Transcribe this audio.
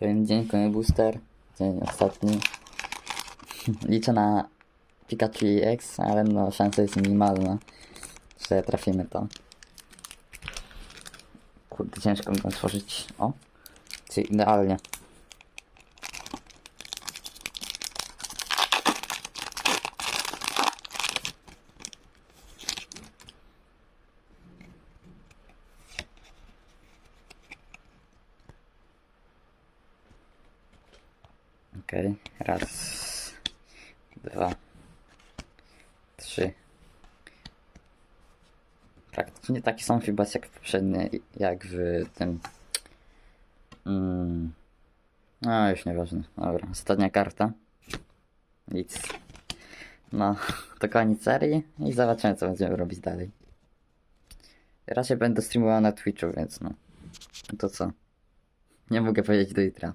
Kolejny dzień, kolejny booster. Dzień ostatni. Liczę na Pikachu X, ale no szansa jest minimalna, że trafimy to. Kurde, ciężko mi to otworzyć. O, czy idealnie. Okej, raz, dwa, trzy. Praktycznie taki sam fibas jak w poprzedniej, jak w tym. Mm. No, już nieważne. Dobra, ostatnia karta. Nic. No, to koniec serii i zobaczymy, co będziemy robić dalej. Raczej będę streamował na Twitchu, więc no. To co? Nie mogę powiedzieć do jutra.